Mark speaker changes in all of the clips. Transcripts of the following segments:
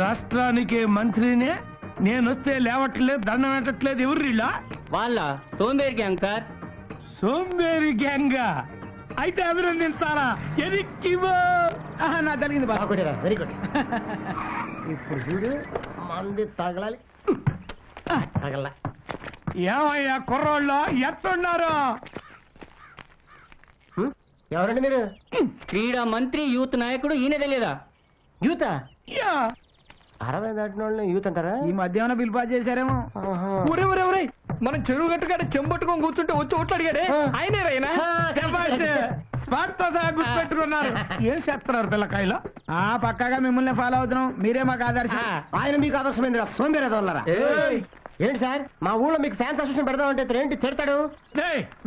Speaker 1: రాష్ట్రానికి మంత్రినే నేనొస్తే లేవట్లేదు దండం పెట్టట్లేదు ఎవరిలా
Speaker 2: వాళ్ళ సోంబేరి గ్యాంగ్ సార్
Speaker 1: సోంబేరి గ్యాంగ్ అయితే అభినందించాలా ఎదిక్కివో నా జరిగింది
Speaker 3: బాగుండేరా వెరీ గుడ్. ఇప్పుడు చూడు మంది తగలాలి. తగల
Speaker 1: ఏమయ్యా కుర్రోళ్ళు ఎట్టున్నారు
Speaker 3: ఎవరండి మీరు?
Speaker 2: క్రీడా మంత్రి యూత్ నాయకుడు ఈయన తెలియదా
Speaker 3: యూత?
Speaker 1: యా.
Speaker 3: అరవై దాటిన వాళ్ళని యూత్ అంటారా?
Speaker 1: ఈ మధ్యాహ్నం బిల్ పాస్ చేశారేమో. ఒరే ఒరే ఒరే మనం చెరువు గట్టుకాడ చెంబట్టుకొని కూర్చుంటే వచ్చి ఓట్లు అడిగాడే. ఆయనే రైనా స్పాట్తో సహా గుర్తుపెట్టుకున్నారు. ఏం చేస్తున్నారు పిల్లకాయలు? ఆ పక్కగా మిమ్మల్ని ఫాలో అవుతున్నాం. మీరే మాకు ఆదర్శం.
Speaker 3: ఆయన మీకు ఆదర్శమైంది సోంబేరేదో ఉన్నారా
Speaker 1: ఏయ్.
Speaker 3: ఏంటి సార్? మా ఊళ్ళో మీకు ఫ్యాన్స్ అసోసియేషన్ పెడదామంటే ఏంటి తిడతాడు?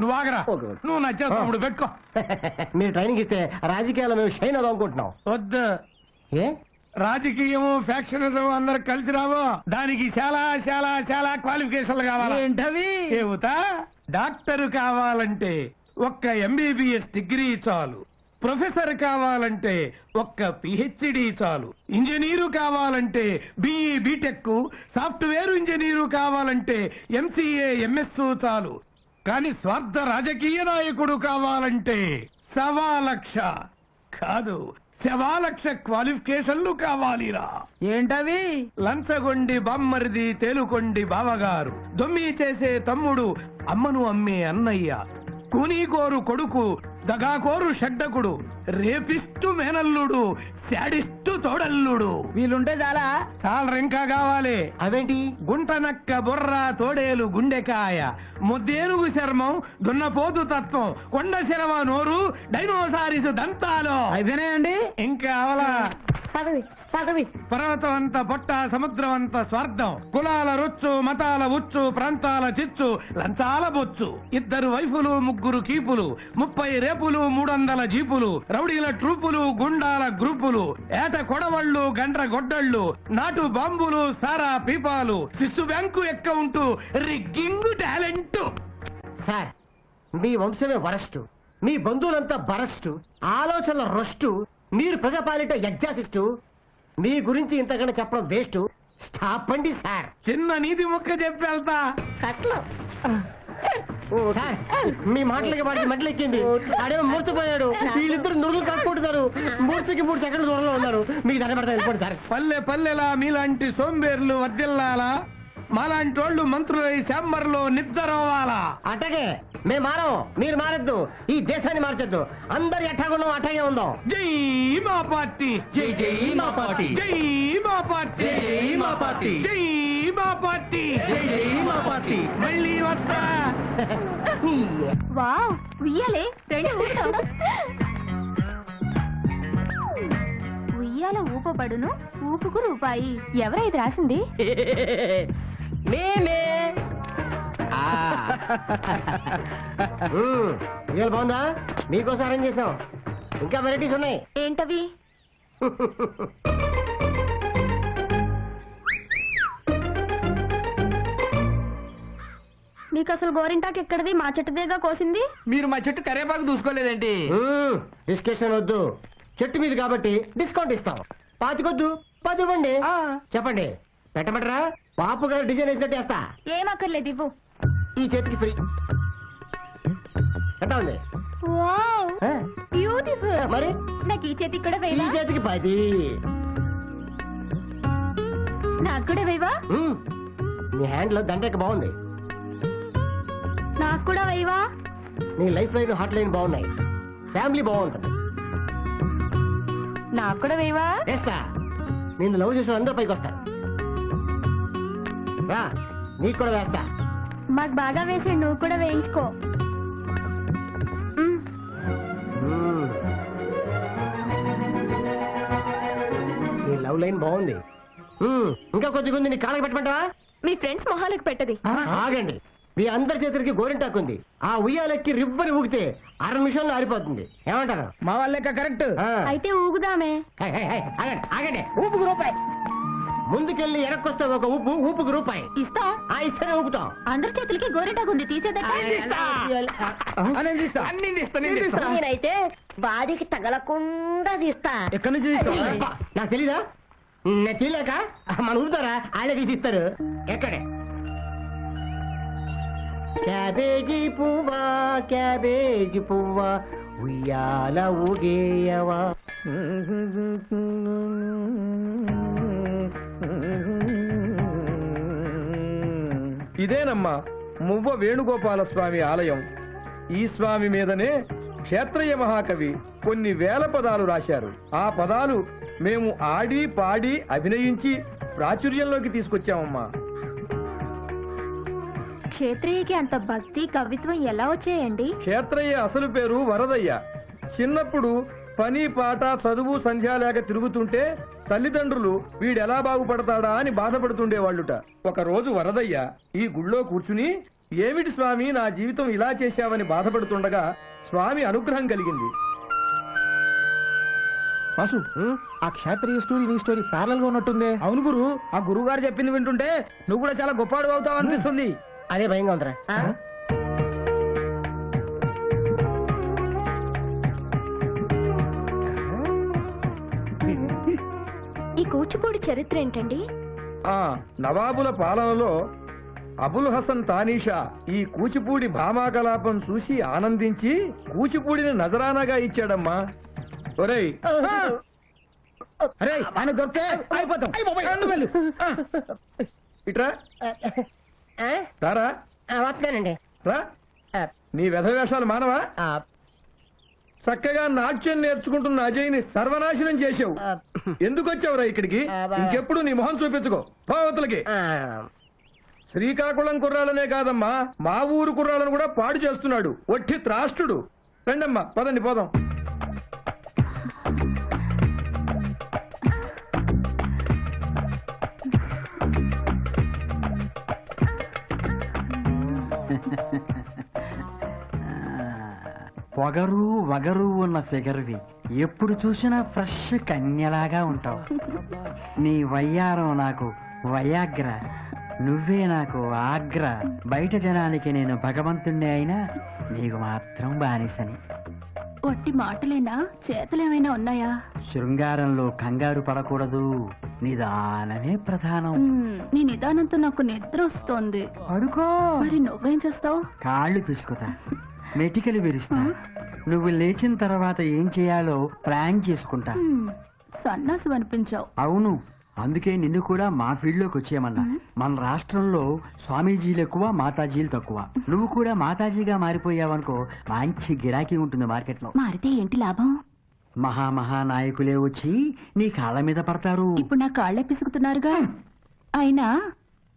Speaker 1: నువ్వు ఆగరా. నువ్వు నచ్చేస్తాడు పెట్టుకో.
Speaker 3: మీరు ట్రైనింగ్ ఇస్తే రాజకీయాల్లో మేము షైన్ అవుదాం అనుకుంటున్నాం.
Speaker 1: వద్దు.
Speaker 3: ఏ?
Speaker 1: రాజకీయము ఫ్యాక్షనిజం అందరు కలిసి రావు దానికి చాలా చాలా చాలా క్వాలిఫికేషన్లు కావాలి?
Speaker 2: ఏంటవి?
Speaker 1: చెబుతా డాక్టర్ కావాలంటే ఒక్క ఎంబీబీఎస్ డిగ్రీ చాలు. ప్రొఫెసర్ కావాలంటే ఒక్క పిహెచ్డి చాలు. ఇంజనీరు కావాలంటే బిఈ బీటెక్ సాఫ్ట్వేర్ ఇంజనీరు కావాలంటే ఎంసీఏ ఎంఎస్ చాలు. కానీ స్వార్థ రాజకీయ నాయకుడు కావాలంటే సవా లక్ష కాదు. శవా లక్ష క్వాలిఫికేషన్లు కావాలిరా.
Speaker 2: ఏంటవి?
Speaker 1: లంచగొండి బామ్మరిది తేలుకొండి బావగారు. దొమ్మి చేసే తమ్ముడు అమ్మను అమ్మే అన్నయ్య. కూనీకోరు కొడుకు దగాకోరు షడ్డకుడు రేపిస్తు మేనల్లుడు శాడిస్టు తోడల్లుడు.
Speaker 2: వీళ్ళుంటే చాలా
Speaker 1: చాలా ఇంకా కావాలి.
Speaker 3: అవేంటి?
Speaker 1: గుంట నక్క బుర్ర తోడేలు గుండెకాయ ముద్దేనుగు చర్మం దున్నపోతు తత్వం కొండ శరవ నోరు డైనోసారిస్ దంతాలు.
Speaker 2: అయిపోయినాయండి?
Speaker 1: ఇంకా అవలా.
Speaker 3: పదవి పదవి.
Speaker 1: పర్వతం అంత పొట్ట సముద్రం అంత స్వార్థం కులాల రొచ్చు మతాల ఉచ్చు ప్రాంతాల చిచ్చు లంచాల బొచ్చు. ఇద్దరు వైఫులు ముగ్గురు కీపులు ముప్పై రేపులు మూడొందల జీపులు రౌడీల ట్రూపులు గుండాల గ్రూపులు ఏట కొడవళ్ళు గండ్ర గొడ్డళ్ళు నాటు బాంబులు సారా పీపాలు శిశు bank account rigging talent.
Speaker 3: Sir మీ వంశమే వరస్టు. మీ బంధువులంతా బరస్టు. ఆలోచనల రొస్టు. మీరు ప్రజాపాలిట ఎగ్జాసిస్టు మీ గురించి ఇంతకన్నా చెప్పడం వేస్ట్. స్టాప్ అండి సార్.
Speaker 1: చిన్న నీతి ముక్క చెప్పి వెళ్తా
Speaker 3: సార్ మీ మాటలకి వాడికి మట్లెక్కింది ఆడేమో మూర్చిపోయాడు. వీళ్ళిద్దరు నురుగులు కాకుంటున్నారు మూర్తికి మూడు సెకండ్ల దూరంలో ఉన్నారు. మీకు వెళ్ళిపోండి సార్.
Speaker 1: పల్లె పల్లెలా మీలాంటి సోంబేర్లు వర్దిల్లాలా మాలాంటి వాళ్ళు మంత్రులై శాంబర్లో నిద్రవాలా
Speaker 3: అట్టగే. మేము మారం మీరు మారద్దు ఈ దేశాన్ని మార్చొద్దు. అందరు ఎట్టాగున్నాం అట్టాగే ఉందాం.
Speaker 1: జై మా పార్టీ.
Speaker 2: జై జై మా పార్టీ.
Speaker 1: జై మా పార్టీ.
Speaker 2: జై మా పార్టీ.
Speaker 1: జై మా పార్టీ.
Speaker 2: జై జై మా పార్టీ.
Speaker 1: మళ్ళీ వస్తా.
Speaker 4: వావ్ ఉయ్యాలే. రండి ఉయ్యాల ఊపబడును ఊపుకు రూపాయి. ఎవరా ఇది రాసింది.
Speaker 3: మ్మ్. ఇవాళ బాగుందా? మీకోసం అరేంజ్ చేసాం ఇంకా వెరైటీస్ ఉన్నాయి.
Speaker 4: ఏంటవి? మీకు అసలు గోరింటాకు ఎక్కడిది? మా చెట్టుదేగా కోసింది?
Speaker 2: మీరు మా చెట్టు కరేపాకు చూసుకోలేదేంటి
Speaker 3: మ్మ్. డిస్కషన్ వద్దు. చెట్టు మీద కాబట్టి డిస్కౌంట్ ఇస్తాం. పాతికొద్దు. పది ఇవ్వండి చెప్పండి. పెట్టమంటారా? పాపు గారు డిజైన్ వేసినట్టు వేస్తా
Speaker 4: ఏం అక్కర్లేదు ఇవ్వు.
Speaker 3: ఈ చేతికి ఫ్రీ. ఎట్టా ఉంది?
Speaker 4: వావ్
Speaker 3: ఆ?
Speaker 4: బ్యూటిఫుల్.
Speaker 3: మరి?
Speaker 4: నాకు ఈ చేతికి కూడా
Speaker 3: ఈ
Speaker 4: వేయవా?
Speaker 3: చేతికి పది.
Speaker 4: నాకు కూడా వేయవా.
Speaker 3: నీ హ్యాండ్లో దండక బాగుంది.
Speaker 4: నాకు కూడా వేయవా?
Speaker 3: నీ లైఫ్ లైన్ హాట్ లైన్ బాగున్నాయి. ఫ్యామిలీ బాగుంటుంది.
Speaker 4: నాకు కూడా వేయవా?
Speaker 3: వేస్తా నేను లవ్ చేసిన అందరూ పైకి వస్తారు రా నీకు కూడా వేస్తా.
Speaker 4: మాకు బాగా వేసి నువ్వు కూడా వేయించుకో. మ్,
Speaker 3: మ్మ్. నీ లవ్ లైన్ బాగుంది. మ్మ్. ఇంకా కొద్దిగా ఉంది నీ కాళ్ళకి పెట్టమంటావా?
Speaker 4: మీ ఫ్రెండ్స్ మొహాలకు పెట్టది.
Speaker 3: ఆగండి. మీ అందరి చేతులకి గోరింటాకు ఉంది. ఆ ఉయ్యాలెక్కి రిబ్బని ఊగితే అర నిమిషంలో ఆరిపోతుంది. ఏమంటారు?
Speaker 1: మా వాళ్ళ కరెక్ట్.
Speaker 3: ఆ.
Speaker 4: అయితే ఊగుదామే.
Speaker 3: హై, హై, హై, ఆగండి ఆగండి. ఊపుకు రూపాయి ముందుకెళ్ళి ఎరక్కొస్తుంది ఒక ఊపు ఊపుకు రూపాయి.
Speaker 4: ఇస్తాం.
Speaker 3: ఆ ఇస్తేనే ఊపుతాం.
Speaker 4: అందరి చేతులకి తీసేదట.
Speaker 2: తీస్తా.
Speaker 5: నేనైతే బాడీకి తగలకుండా తీస్తా.
Speaker 2: ఎక్కడి నుంచి తీస్తావు?
Speaker 3: అబ్బా, నాకు తెలీదా? నేను తెలియక మన ఊరుతారా? వాళ్ళే తీసిస్తారు ఎక్కడే? క్యాబేజీ పువ్వా క్యాబేజీ పువ్వా ఉయ్యాల ఊగేయవా.
Speaker 6: ఇదేనమ్మా మువ్వ వేణుగోపాల స్వామి ఆలయం. ఈ స్వామి మీదనే క్షేత్రయ్య మహాకవి కొన్ని వేల పదాలు రాశారు. ఆ పదాలు మేము ఆడి పాడి అభినయించి ప్రాచుర్యంలోకి తీసుకొచ్చామమ్మా.
Speaker 4: క్షేత్రియకి అంత భక్తి కవిత్వం ఎలా వచ్చాయండి?
Speaker 6: క్షేత్రయ్య అసలు పేరు వరదయ్య. చిన్నప్పుడు పని పాట చదువు సంధ్యా లేక తిరుగుతుంటే తల్లిదండ్రులు వీడెలా బాగుపడతాడా అని బాధపడుతుండేవాళ్ళుట. ఒక రోజు వరదయ్య ఈ గుళ్ళో కూర్చుని ఏమిటి స్వామి నా జీవితం ఇలా చేశావని బాధపడుతుండగా స్వామి అనుగ్రహం కలిగింది.
Speaker 2: వాసు ఆ క్షేత్రీయ స్టోరీ నీ స్టోరీ ప్యారల్గా ఉన్నట్టుంది.
Speaker 1: అవును గురు ఆ గురువు గారు చెప్పింది వింటుంటే నువ్వు కూడా చాలా గొప్పవాడు అవుతావు అనిపిస్తుంది
Speaker 3: అదే భయంగా ఉందిరా.
Speaker 4: చరిత్ర ఏంటండి?
Speaker 6: ఆ నవాబుల పాలనలో అబుల్ హసన్ తానీషా ఈ కూచిపూడి భామాకలాపం చూసి ఆనందించి కూచిపూడిని నజరానాగా ఇచ్చాడమ్మా. ఒరేయ్
Speaker 1: అరే ఆయన అయిపోతాం.
Speaker 6: ఇట్రా.
Speaker 3: వస్తున్నానండి.
Speaker 6: రా. నీ వ్యధవేషాలు మానవా? చక్కగా నాట్యం నేర్చుకుంటున్న అజయ్ని సర్వనాశనం చేసావు ఎందుకు వచ్చావురా ఇక్కడికి ఇంకెప్పుడు నీ మొహం చూపించుకో. పోవతలకి
Speaker 3: ఆ,
Speaker 6: శ్రీకాకుళం కుర్రాళ్ళనే కాదమ్మా. మా ఊరు కుర్రాళ్ళను కూడా పాడు చేస్తున్నాడు. ఒట్టి త్రాష్టుడు. రండమ్మా పదండి పోదాం.
Speaker 7: పొగరు వగరు ఉన్న ఫిగర్వి. ఎప్పుడు చూసినా ఫ్రెష్ కన్యలాగా ఉంటావు. నీ వయ్యారం నాకు వయాగ్ర నువ్వే నాకు ఆగ్ర. బయట జనానికి నేను భగవంతుణ్ణి అయినా నీకు మాత్రం బానిసని.
Speaker 4: ఒట్టి మాటలేనా? చేతులేమైనా ఉన్నాయా?
Speaker 7: శృంగారంలో కంగారు పడకూడదు. నిదానమే ప్రధానం.
Speaker 4: నీ నిదానంతో నాకు నిద్ర వస్తోంది.
Speaker 7: పడుకో
Speaker 4: మరి నువ్వేం చేస్తావు?
Speaker 7: కాళ్ళు పిసుకుతా. మెటికలు విరుస్తా. నువ్వు లేచిన తర్వాత ఏం చేయాలో ప్లాన్ చేసుకుంటా.
Speaker 4: సన్నాసు అనిపించావు
Speaker 7: అవును. అందుకే నిన్ను కూడా మా ఫీల్డ్లోకి వచ్చేయమన్నా మన రాష్ట్రంలో స్వామీజీలు ఎక్కువ మాతాజీలు తక్కువ. నువ్వు కూడా మాతాజీగా మారిపోయావనుకో మంచి గిరాకీ ఉంటుంది మార్కెట్లో.
Speaker 4: మారితే ఏంటి లాభం?
Speaker 7: మహా మహా నాయకులే వచ్చి నీ కాళ్ళ మీద పడతారు.
Speaker 4: ఇప్పుడు నా కాళ్ళే పిసుకుతున్నారుగా. అయినా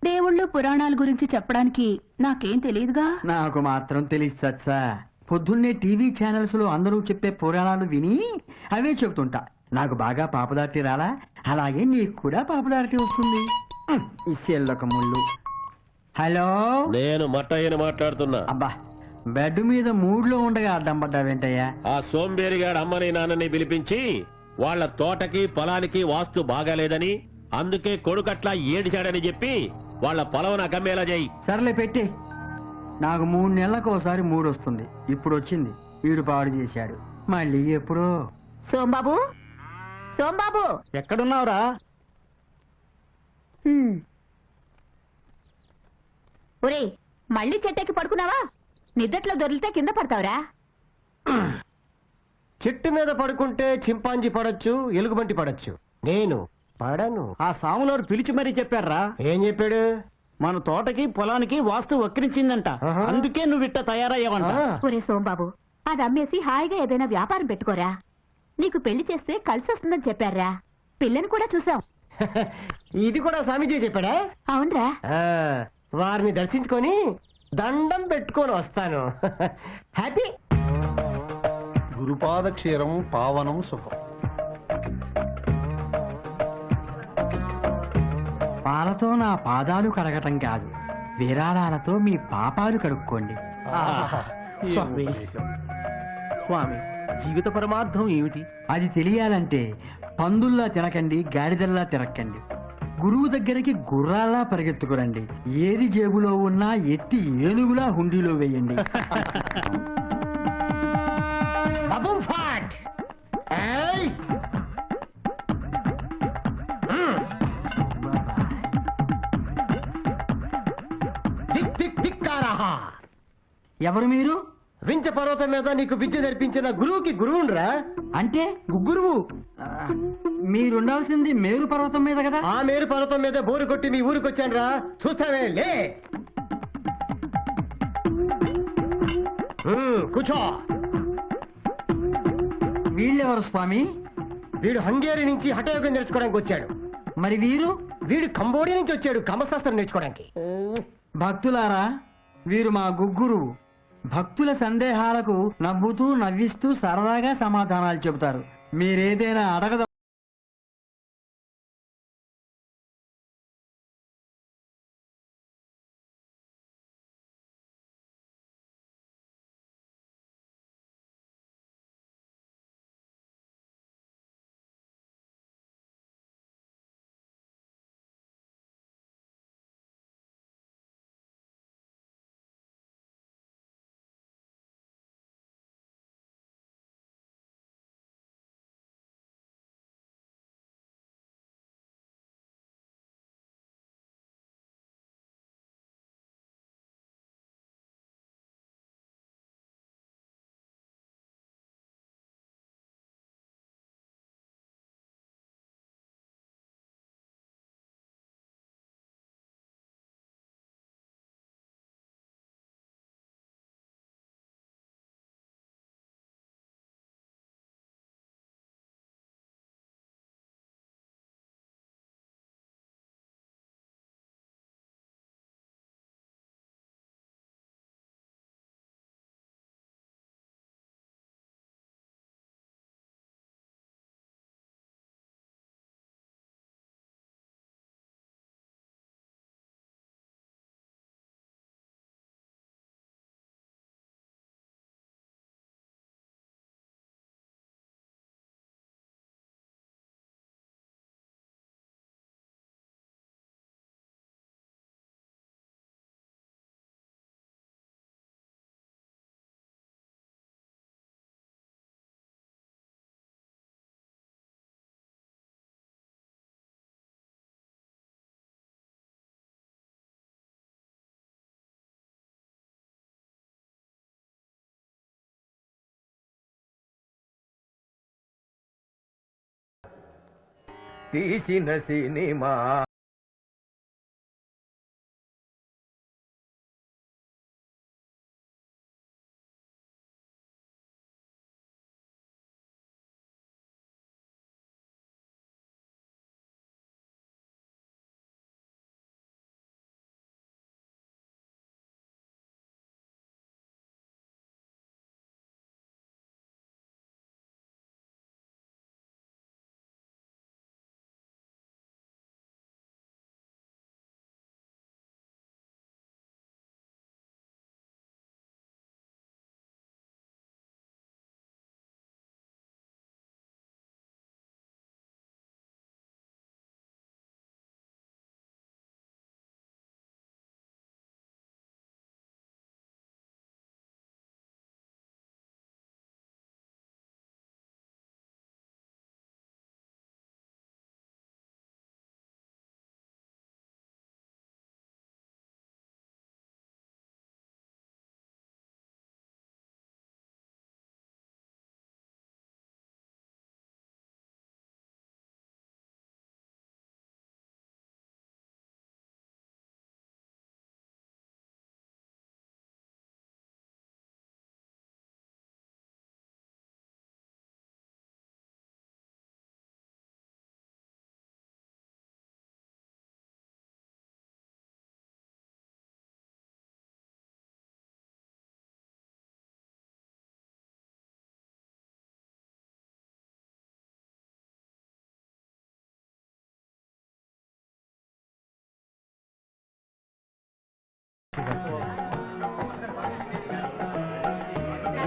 Speaker 4: దేవుళ్ళు పురాణాల గురించి చెప్పడానికి నాకేం తెలియదుగా
Speaker 7: నాకు మాత్రం తెలియదు సచ్చా పొద్దున్నే టీవీ ఛానల్స్లో అందరూ చెప్పే పురాణాలు విని అవే చెబుతుంటా. నాకు బాగా పాపదార్టి రాలా? అలాగే నీకు కూడా పాపదార్టి వస్తుంది. ముళ్ళు. హలో?
Speaker 8: నేను మట్టయ్యని మాట్లాడుతున్నా.
Speaker 7: అబ్బా బెడ్ మీద మూడ్లో ఉండగా అడ్డం పడ్డావేంటయ్యా?
Speaker 8: ఆ సోంబేరిగాడు అమ్మని నాన్నని పిలిపించి వాళ్ళ తోటకి పొలానికి వాస్తు బాగాలేదని అందుకే కొడుకట్లా ఏడిచాడని చెప్పి వాళ్ళ పొలం అమ్మేలా చేయి.
Speaker 7: సర్లే పెట్టి. నాకు మూడు నెలలకు ఒకసారి మూడు వస్తుంది. ఇప్పుడు వచ్చింది. వీడు పాడు చేశాడు. మళ్ళీ ఎప్పుడో.
Speaker 4: సోంబాబు? సోంబాబు?
Speaker 2: ఎక్కడున్నావురా?
Speaker 4: ఒరే మళ్ళీ చెట్టెక్కి పడుకున్నావా? నిద్దట్లో దొరికితే కింద పడతావురా.
Speaker 3: చెట్టు మీద పడుకుంటే చింపాంజీ పడొచ్చు ఎలుగుబంటి పడొచ్చు. నేను పడను.
Speaker 2: ఆ సాములోరు పిలిచి మరీ చెప్పారా
Speaker 3: ఏం చెప్పాడు?
Speaker 2: మన తోటకి పొలానికి వాస్తు వక్రించిందంట.
Speaker 3: ఆహా.
Speaker 2: అందుకే నువ్వు ఇట్ట తయారయ్యావంట.
Speaker 3: ఆ,
Speaker 4: ఒరే సోంబాబు అది అమ్మేసి హాయిగా ఏదైనా వ్యాపారం పెట్టుకోరా. నీకు పెళ్ళి చేస్తే కలిసి వస్తుందని చెప్పారా పిల్లని కూడా చూసాం.
Speaker 3: ఇది కూడా స్వామీజీ చెప్పాడా?
Speaker 4: అవునరా.
Speaker 3: ఆ, వారిని దర్శించుకొని దండం పెట్టుకొని వస్తాను. హ్యాపీ
Speaker 9: గురుపాద క్షీరం పావనం సుఖం.
Speaker 7: పాలతో నా పాదాలు కడగటం కాదు. విరాళాలతో మీ పాపాలు కడుక్కోండి.
Speaker 2: స్వామి. స్వామి. జీవిత పరమార్థం ఏమిటి?
Speaker 7: అది తెలియాలంటే పందుల్లా తినకండి గాడిదల్లా తిరక్కండి. గురువు దగ్గరికి గుర్రాలా పరిగెత్తుకురండి. ఏది జేబులో ఉన్నా ఎత్తి ఏనుగులా హుండీలో వేయండి. ఎవరు మీరు?
Speaker 3: వించ పర్వతం మీద నీకు విద్య నేర్పించిన గురువుకి గురువుండ్రా
Speaker 7: అంటే
Speaker 3: గురువు.
Speaker 7: మీరుండాల్సింది మేరు పర్వతం మీద కదా?
Speaker 3: ఆ మేరు పర్వతం మీద బోరు కొట్టి మీ ఊరికి వచ్చానురా చూస్తావే లే. కూర్చో.
Speaker 7: వీళ్ళెవరు స్వామి?
Speaker 3: వీడు హంగేరి నుంచి హఠయోగం నేర్చుకోవడానికి వచ్చాడు.
Speaker 7: మరి వీరు?
Speaker 3: వీడు కంబోడియా నుంచి వచ్చాడు కమశాస్త్రం నేర్చుకోవడానికి.
Speaker 7: భక్తులారా వీరు మా గుగ్గురు భక్తుల సందేహాలకు నవ్వుతూ నవ్విస్తూ సరదాగా సమాధానాలు చెబుతారు. మీరేదైనా అడగద
Speaker 6: తీసిన సినిమా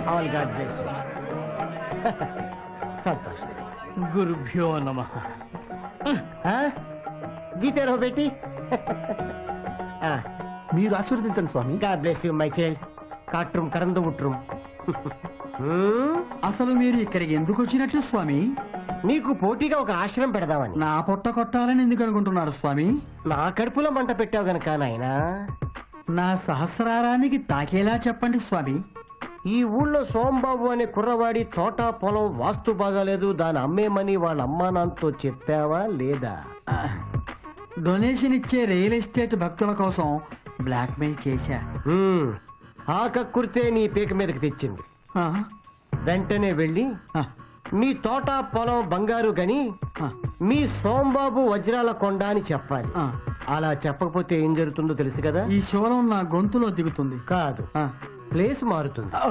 Speaker 3: ఆల్ గాడ్ బ్లెస్ సంతోషం.
Speaker 7: గురుభ్యో నమ.
Speaker 3: గీతలో పెట్టి
Speaker 2: మీరు ఆశీర్వదించండి స్వామి.
Speaker 3: God bless you my child కాట్rum కరందు ఉట్rum
Speaker 7: అసలు మీరు ఇక్కడికి ఎందుకు వచ్చినట్లు స్వామి?
Speaker 3: నీకు పోటీగా ఒక ఆశ్రమం పెడదామని.
Speaker 7: నా పొట్ట కొట్టాలని ఎందుకు అనుకుంటున్నారు స్వామి?
Speaker 3: నా కడుపులో మంట పెట్టావు గనక నాయనా.
Speaker 7: నా సహస్రారానికి తాకేలా చెప్పండి స్వామి.
Speaker 3: ఈ ఊళ్ళో సోంబాబు అనే కుర్రవాడి తోట పొలం వాస్తు బాగాలేదు దాని అమ్మేమని వాళ్ళ అమ్మా నాన్నతో చెప్పావా లేదా?
Speaker 7: డొనేషన్ ఇచ్చే రియల్ ఎస్టేట్ భక్తుల కోసం బ్లాక్మెయిల్ చేశా.
Speaker 3: హ్మ్. ఆ కక్కుర్తే నీ పీక మీదకి తెచ్చింది.
Speaker 7: ఆ,
Speaker 3: వెంటనే వెళ్ళి
Speaker 7: ఆ,
Speaker 3: మీ తోట పొలం బంగారు గని
Speaker 7: ఆ,
Speaker 3: మీ సోంబాబు వజ్రాల కొండ అని చెప్పాలి.
Speaker 7: ఆ.
Speaker 3: అలా చెప్పకపోతే ఏం జరుగుతుందో తెలుసు కదా?
Speaker 7: ఈ శూలం నా గొంతులో దిగుతుంది.
Speaker 3: కాదు.
Speaker 7: ఆ.
Speaker 3: ప్లేస్ మారుతుంది
Speaker 7: ఆ,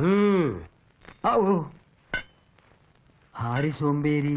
Speaker 3: హ్మ్.
Speaker 7: ఆ, ఓ. హారి సోంబేరి